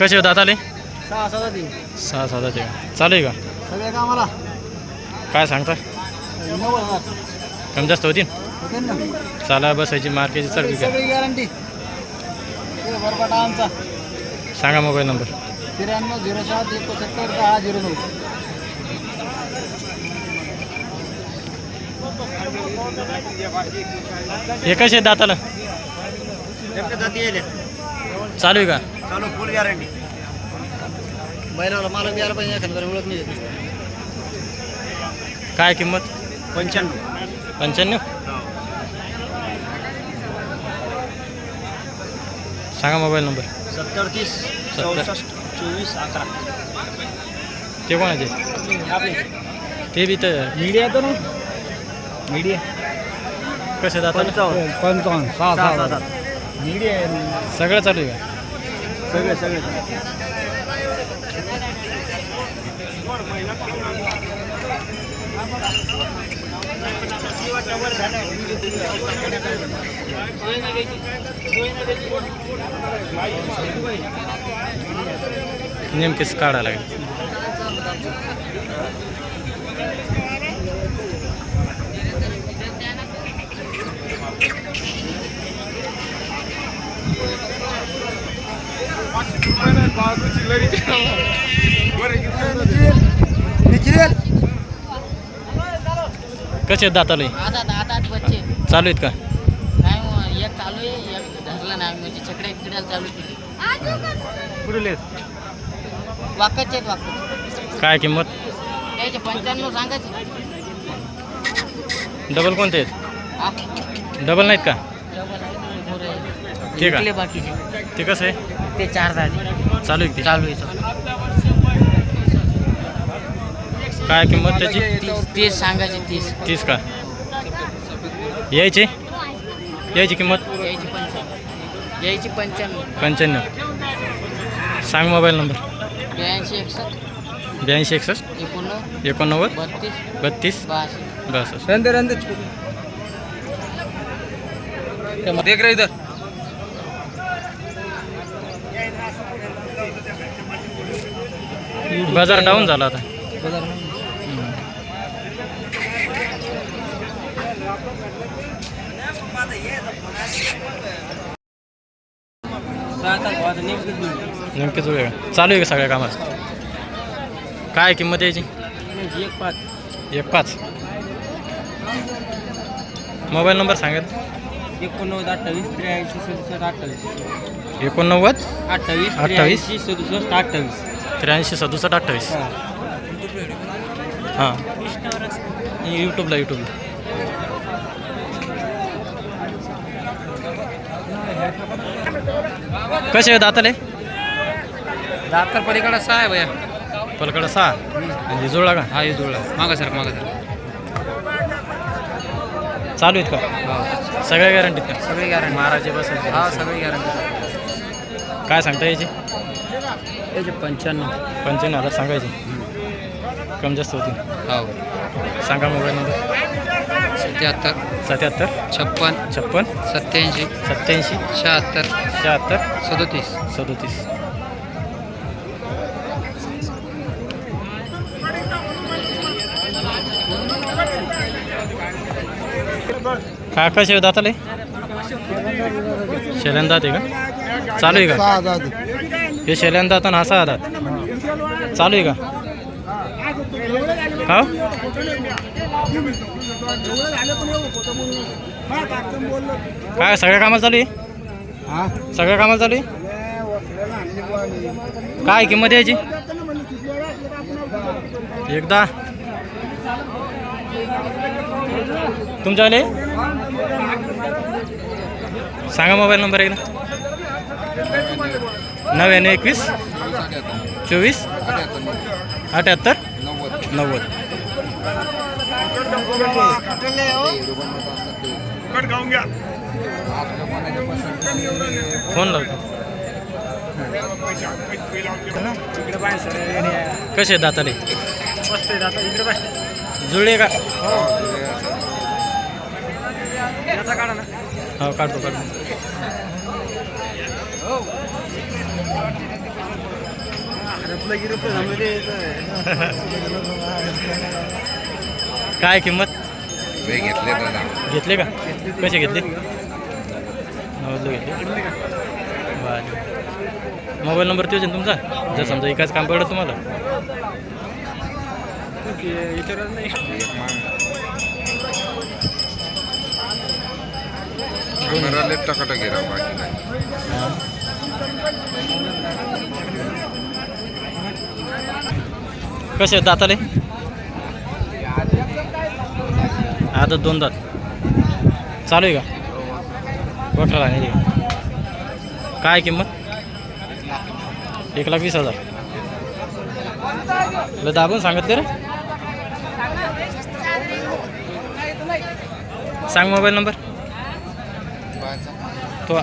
कसे होतात आले? सहा सहा ती सहा सात ते चालू आहे का? सगळ्या कामाला. काय सांगता नव्वद हजार. कमी जास्त होतील? होते ना. चाला बसायची मार्केटची चढवी का सगळी गॅरंटी बरपाटा आमचा. सांगा मोबाईल नंबर. त्र्याण्णव झिरो सात एकोणसत्तर दहा झिरो नऊ. हे कसे दाताला? चालू आहे का? चालू फुल गॅरंटी बैलाला मला द्यायला पाहिजे एखाद्या ओळख नाही. देत. काय किंमत? पंच्याण्णव. पंच्याण्णव? सांगा मोबाईल नंबर. सत्तर तीस चौसष्ट चोवीस अकरा. ते कोणाचे? ते बी तर मीडिया येतो ना मीडिया कसे दाताला पंचावन्न. पंचावन्न. सहा सहा. मीडिया सगळं चालू आहे का? सगळे सगळे. नेमकेच काढायला लागेल. कसे आहेत दाताला? आता आता आठ बच्चे. चालू आहेत का? नाही मग एक चालू आहे एक धरला नाही म्हणजे छकडे फिरायला चालू केली. कुठले वाकाचे आहेत वाकाचे. काय किंमत? त्याचे पंच्याण्णव सांगायचे. डबल कोणते आहेत? हा? डबल नाहीत का? डबल. ते का? विकले बाकीचे. ते कसं आहे? ते चार झाले चालू आहे ते? चालू आहे सगळं. काय किंमत त्याची? तीस तीस सांगायचे तीस. तीस का? यायची? यायची किंमत? यायची पंच्याण्णव यायची पंच्याण्णव पंच्याण्णव सांग मोबाईल नंबर. ब्याऐंशी एकसष्ट. ब्याऐंशी एकसष्ट. एकोणनव्वद. एकोणनव्वद. बत्तीस. बत्तीस. बासष्ट. बस रंदे रंदे. देख रहे इधर. बाजार डाऊन झाला आता. नेमकेच वेळ. चालू आहे का सगळ्या कामात काय किंमत यायची? एक पाच. एक पाच मोबाईल नंबर सांगेल एकोणनव्वद अठ्ठावीस त्र्याऐंशी सदुसष्ट अठ्ठावीस. एकोणनव्वद अठ्ठावीस अठ्ठावीस. सदुसष्ट अठ्ठावीस. त्र्याऐंशी सदुसष्ट अठ्ठावीस. हां. यूट्यूबला यूट्यूबला कसे आहेत दाताले? दातर पलीकडे सहा आहे भैया. पलकडा सहा? म्हणजे जुळला का? हा हे जुळला. मागा सर मागा सर. चालू आहेत का? सगळ्या गॅरंटीत का? सगळी गॅरंटी महाराजे बसायचे हा सगळी गॅरंटी काय सांगता याची त्याचे पंच्याण्णव. पंच्याण्णव हजार सांगायचे. कमी जास्त होतील. हो. सांगा मोबाईल नंबर. सत्याहत्तर. सत्याहत्तर. छप्पन. छप्पन. सत्याऐंशी. सत्याऐंशी. शहात्तर. शहात्तर. सदोतीस. सदोतीस. काय कसे दाताले? शेल्यांदात आहे का? चालू आहे का? सहा हजार हे शेल्यांदात आणि हा सहा दात चालू आहे का? हो? काय सगळ्या कामाला चालू आहे? सगळ्या कामाला चालू आहे? काय किंमत यायची? एकदा. तुमच्यावाले? सांगा मोबाईल नंबर एकदा. नव्याण्णव एकवीस चोवीस अठ्याहत्तर नव्वद. फोन लावतो. कसे दाताले? जुळले का? हो काढतो काढतो. काय किंमत? वे घेतले का? कसे घेतले? नव्वदला घेतले. बरं. मोबाईल नंबर तोच आहे ना तुमचा? जर समजा एकाच काम पडलं तुम्हाला. टकाटक राव बाकी नाही. कसे आहेत दाताले? आता दोन दात. चालू आहे का? गोठा नाही काय किंमत? एक लाख वीस हजार. तुला दाबून सांगितले रे. सांग मोबाईल नंबर. तो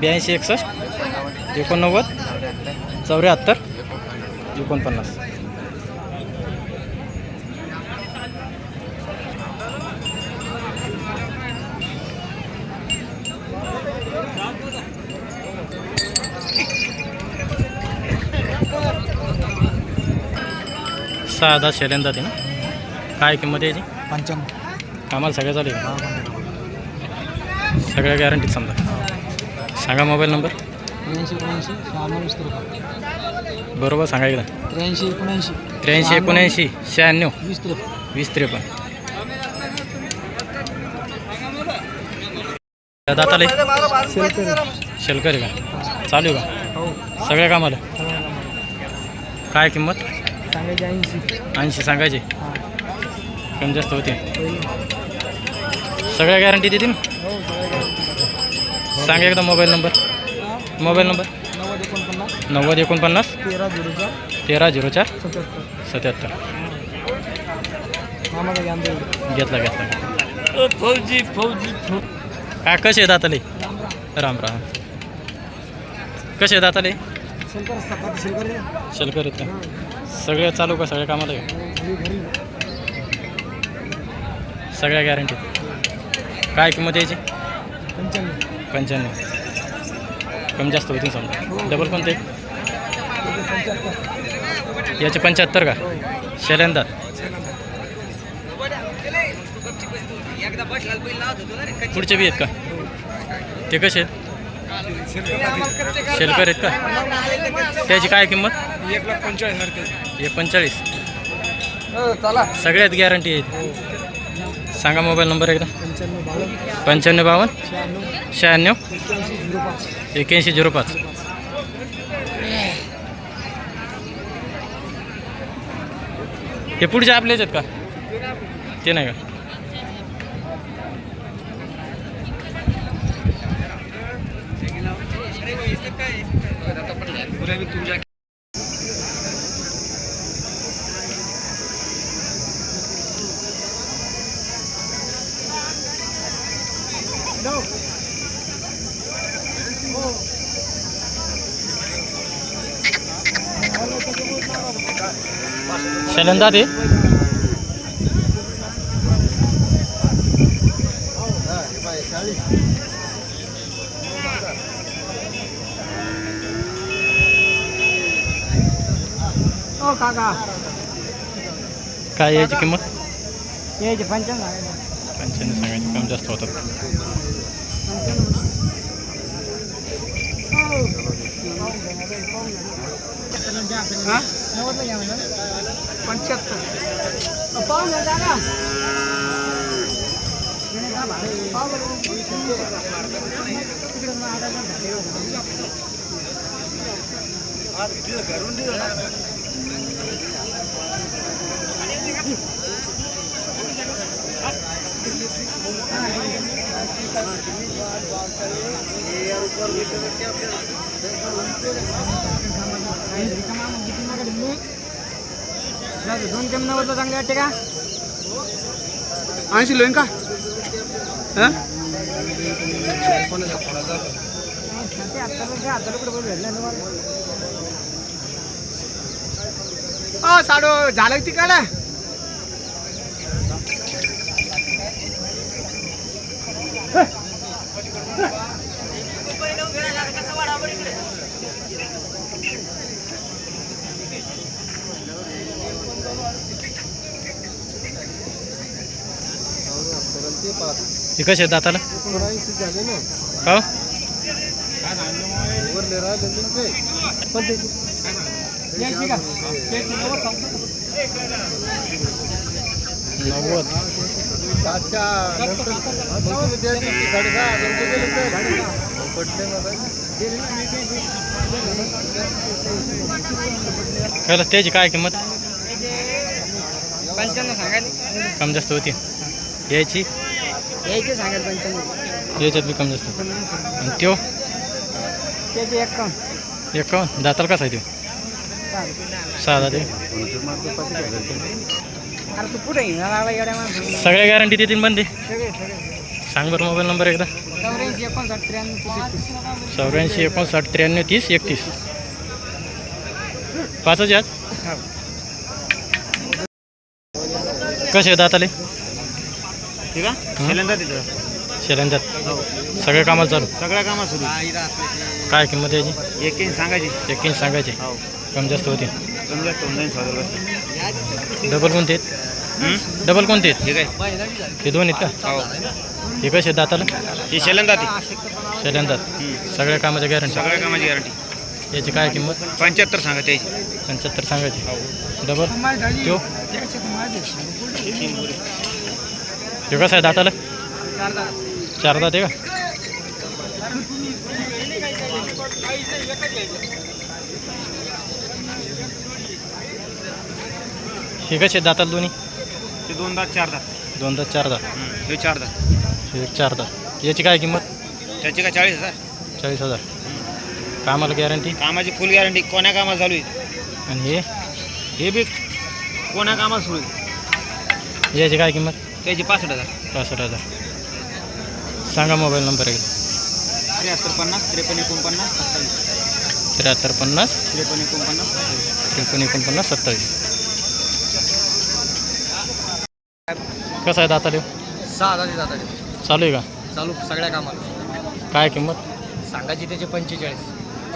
ब्याऐंशी एकसष्ट एकोणनव्वद चौऱ्याहत्तर एकोणपन्नास. सहा दहा शेल्यांदा ते ना काय किंमत याची? पंच्याण्णव आम्हाला सगळ्या चालू आहे सगळ्या गॅरंटीत समजा. सांगा मोबाईल नंबर. त्र्याऐंशी एकोणऐंशी शहाण्णव वीस त्रेपन्न बरोबर सांगा एकदा. त्र्याऐंशी एकोणऐंशी त्र्याऐंशी एकोणऐंशी शहाण्णव. वीस त्रेपन्न. वीस त्रेपन्न. दाताले. शेलकर का? चालू आहे हो. का सगळ्या कामाला. काय किंमत? सांगायचे ऐंशी. ऐंशी सांगायचे. कमी जास्त होते. सगळ्या गॅरंटी देतील? हो. सांगा एकदा मोबाईल नंबर. Mobile number. नव्वद एकोणपन्नास. नव्वद एकोणपन्नास तेरा झिरो चार. तेरा झिरो चार सत्याहत्तर घेतला. घेतला फौजी फौजी काय कसे आहेत आताले राम राम. कसे आहेत आताले शलकर का? सगळे चालू का? सगळ्या कामाला सगळ्या गॅरंटी काय किंमत यायची? पंच्याण्णव. पंच्याण्णव कमी जास्त होतील समजा. डबल कोणते? पंच्याहत्तर याचे पंच्याहत्तर का? शेल्यांदात पुढचे बी आहेत का? ते कसे आहेत? शेलकर आहेत का? त्याची काय किंमत? एक लाख पंचेचाळीस हजार एक पंचेचाळीस. चला. सगळ्यात गॅरंटी आहेत. सांगा मोबाईल नंबर एकदा. पंच्याण्णव बावन्न पंच्याण्णव बावन्न शहाण्णव. एक्क्याऐंशी झिरो पाच एक्याऐंशी झिरो पाच. हे पुढचे आपलेच आहेत का? ते नाही का? शेल्यांदा ते हो काका काय याची किंमत यायचे पंच्याण्णव पंच्याण्णव सांगायची कमी जास्त होतात नव्वदला घ्या म्हणा पंच्याहत्तर पाहून घ्या काका दोन कमी नव्वदला चांगले वाटते का? ऐंशी लोईन का? साडो झालं तिकडे? हे कसे आहेत दाताला? का? हो? नव्वद त्याची काय किंमत? पंच्याण्णव सांगायला. कम जास्त होती. यायची? यायचे सांगायला पंच्याण्णव याच्यात बी कम जास्त. आणि त्यो? त्याचे एकावन्न. एकावन्न? दाताला कसा आहे त्यो? सहा अरे तू कुठे माणसं सगळ्या गॅरंटी देतील बंदे सांग बरं मोबाईल नंबर एकदा. चौऱ्याऐंशी एकोणसाठ त्र्याण्णव तीस एकतीस. चौऱ्याऐंशी एकोणसाठ त्र्याण्णव तीस एकतीस. पाचच यात कसे आहेत दाताले? ठीक आहे? शेलंदा तिथं. शेल्यांच्यात सगळ्या कामाला चालू? सगळ्या कामात सुरू. काय किंमत याची? एक इंच सांगायची. एक इंच सांगायचे. हो. कम जास्त होते. कमी जास्त होऊन जाईल सौदा डबल कोणते आहेत? डबल कोणते आहेत? ठीक आहे. हे दोन आहेत का? हो. हे कसे आहेत दाताला? ही शेलंदा ती. शेल्यांतात सगळ्या कामाच्या गॅरंटी. सगळ्या कामाची गॅरंटी. याची काय किंमत? पंच्याहत्तर सांगा त्याची. पंच्याहत्तर सांगायची. डबल? त्यो हे कसं आहे दाताला? चार दात आहे का? हे कसे आहेत दाताला दोन्ही. ते दोन दात चार दात दोन दात चार दात हे चार दात हे एक चार दात याची काय किंमत? त्याची का चाळीस हजार? चाळीस हजार. कामाला गॅरंटी कामाची फुल गॅरंटी कोण्या कामाला चालू आहे? आणि हे? हे बी कोण्या कामाला सुरू आहे? याची काय किंमत? त्याची पासष्ट हजार. पासष्ट हजार. सांगा मोबाईल नंबर एकदा. त्र्याहत्तर पन्नास त्रेपन्न एकोणपन्नास सत्तावीस. त्र्याहत्तर पन्नास त्रेपन्न एकोणपन्नास सत्तावीस. त्रेपन्न एकोणपन्नास सत्तावीस. कसं आहे दाताले? सहा हजार जातात चालू आहे का? चालू सगळ्या कामाला. काय किंमत? सांगायची त्याचे पंचेचाळीस.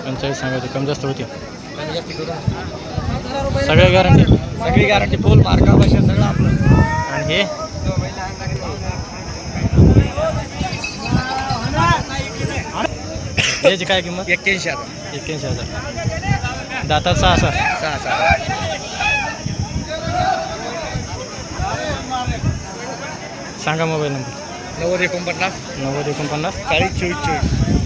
पंचेचाळीस सांगायची. कमी जास्त होती. कमी जास्त करून सगळ्या गॅरंटी सगळी गॅरंटी फुल मार्का बशा सगळं हे याची काय किंमत? एक्क्याऐंशी हजार. एक्क्याऐंशी हजार. दातात सहा सहा. सहा सहा. सांगा मोबाईल नंबर. नव्वद एकोणपन्नास. नव्वद एकोणपन्नास. चाळीस चोवीस चोवीस चाळीस चोवीस चोवीस.